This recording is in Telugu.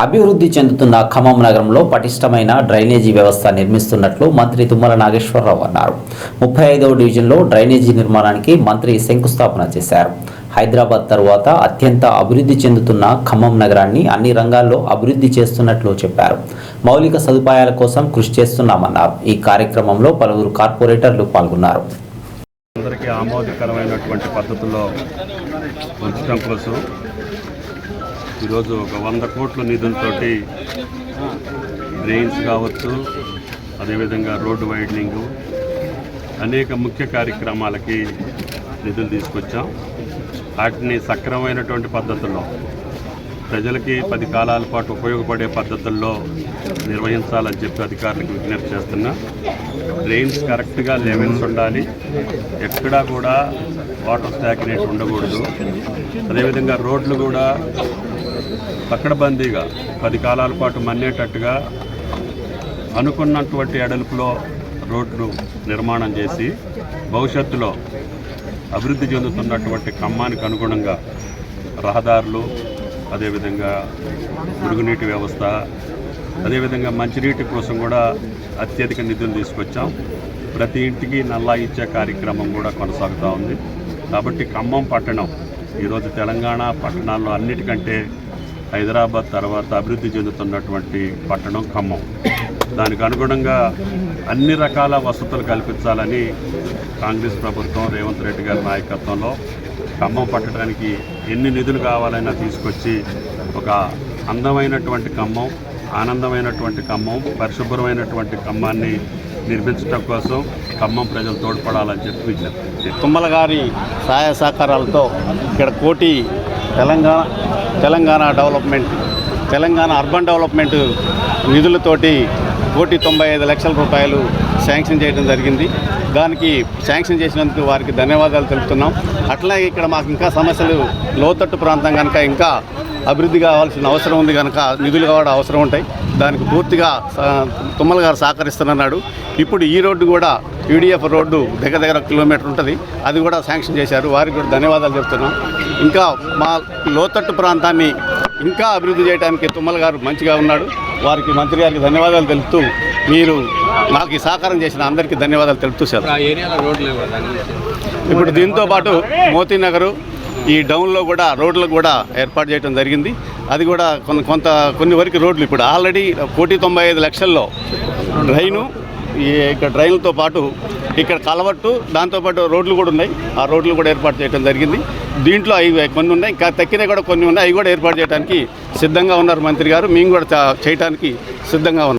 అభివృద్ధి చెందుతున్న ఖమ్మం నగరంలో పటిష్టమైన డ్రైనేజీ వ్యవస్థ నిర్మిస్తున్నట్లు మంత్రి తుమ్మల నాగేశ్వరరావు అన్నారు. ముప్పై ఐదవ డివిజన్లో డ్రైనేజీ నిర్మాణానికి మంత్రి శంకుస్థాపన చేశారు. హైదరాబాద్ తరువాత అత్యంత అభివృద్ధి చెందుతున్న ఖమ్మం నగరాన్ని అన్ని రంగాల్లో అభివృద్ధి చేస్తున్నట్లు చెప్పారు. మౌలిక సదుపాయాల కోసం కృషి చేస్తున్నామన్నారు. ఈ కార్యక్రమంలో పలువురు కార్పొరేటర్లు పాల్గొన్నారు. అందరికీ ఆమోదకరమైనటువంటి పద్ధతుల్లో ఉంచడం కోసం ఈరోజు ఒక వంద కోట్ల నిధులతోటి డ్రైన్స్ కావచ్చు అదేవిధంగా రోడ్డు వైడనింగు అనేక ముఖ్య కార్యక్రమాలకి నిధులు తీసుకొచ్చాం. వాటిని సక్రమమైనటువంటి పద్ధతుల్లో ప్రజలకి పది కాలాల పాటు ఉపయోగపడే పద్ధతుల్లో నిర్వహించాలని చెప్పి అధికారులకు విజ్ఞప్తి చేస్తున్నా. డ్రైన్స్ కరెక్ట్గా లెవెల్స్ ఉండాలి. ఎక్కడా కూడా వాటర్ స్టాగ్నేట్ ఉండకూడదు. అదేవిధంగా రోడ్లు కూడా పక్కడబందీగా పది కాలాల పాటు మన్నేటట్టుగా అనుకున్నటువంటి ఎడల్పులో రోడ్లు నిర్మాణం చేసి భవిష్యత్తులో అభివృద్ధి చెందుతున్నటువంటి ఖమ్మానికి అనుగుణంగా రహదారులు అదేవిధంగా మురుగునీటి వ్యవస్థ అదేవిధంగా మంచినీటి కోసం కూడా అత్యధిక నిధులు తీసుకొచ్చాం. ప్రతి ఇంటికి నల్లా ఇచ్చే కార్యక్రమం కూడా కొనసాగుతూ ఉంది. కాబట్టి ఖమ్మం పట్టణం ఈరోజు తెలంగాణ పట్టణాల్లో అన్నిటికంటే హైదరాబాద్ తర్వాత అభివృద్ధి చెందుతున్నటువంటి పట్టణం ఖమ్మం. దానికి అనుగుణంగా అన్ని రకాల వసతులు కల్పించాలని కాంగ్రెస్ ప్రభుత్వం రేవంత్ రెడ్డి గారి నాయకత్వంలో ఖమ్మం పట్టడానికి ఎన్ని నిధులు కావాలైనా తీసుకొచ్చి ఒక అందమైనటువంటి ఖమ్మం ఆనందమైనటువంటి ఖమ్మం పరిశుభ్రమైనటువంటి ఖమ్మాన్ని నిర్మించడం కోసం ఖమ్మం ప్రజలు తోడ్పడాలని చెప్పి విజ్ఞప్తి తుమ్మల గారి సహాయ సహకారాలతో ఇక్కడ కోటి Telangana Telangana development Telangana urban development నిధులతోటి కోటి తొంభై ఐదు లక్షల రూపాయలు శాంక్షన్ చేయడం జరిగింది. దానికి శాంక్షన్ చేసినందుకు వారికి ధన్యవాదాలు తెలుపుతున్నాం. అట్లాగే ఇక్కడ మాకు ఇంకా సమస్యలు లోతట్టు ప్రాంతం కనుక ఇంకా అభివృద్ధి కావాల్సిన అవసరం ఉంది కనుక నిధులు కూడా అవసరం ఉంటాయి. దానికి పూర్తిగా తుమ్మల గారు సహకరిస్తున్నాడు ఇప్పుడు ఈ రోడ్డు కూడా యూడిఎఫ్ రోడ్డు దగ్గర దగ్గర కిలోమీటర్ ఉంటుంది. అది కూడా శాంక్షన్ చేశారు. వారికి కూడా ధన్యవాదాలు చెప్తున్నాం. ఇంకా మా లోతట్టు ప్రాంతాన్ని ఇంకా అభివృద్ధి చేయడానికి తుమ్మల గారు మంచిగా ఉన్నాడు. వారికి మంత్రి గారికి ధన్యవాదాలు తెలుపుతూ మీరు నాకు ఈ సహకారం చేసిన అందరికీ ధన్యవాదాలు తెలుపుతూ సార్ ఇప్పుడు దీంతో పాటు మోతీ నగరు ఈ డౌన్లో కూడా రోడ్లు కూడా ఏర్పాటు చేయడం జరిగింది. అది కూడా కొంత కొంత కొన్ని వరకు రోడ్లు ఇప్పుడు ఆల్రెడీ కోటి తొంభై ఐదు లక్షల్లో డ్రైను ఈ ఇక్కడ డ్రైన్లతో పాటు ఇక్కడ కలవట్టు దాంతోపాటు రోడ్లు కూడా ఉన్నాయి. ఆ రోడ్లు కూడా ఏర్పాటు చేయడం జరిగింది. దీంట్లో అవి కొన్ని ఉన్నాయి. ఇంకా తక్కిన కూడా కొన్ని ఉన్నాయి. అవి కూడా ఏర్పాటు చేయడానికి సిద్ధంగా ఉన్నారు మంత్రి గారు. మేము కూడా చేయడానికి సిద్ధంగా ఉన్నాం.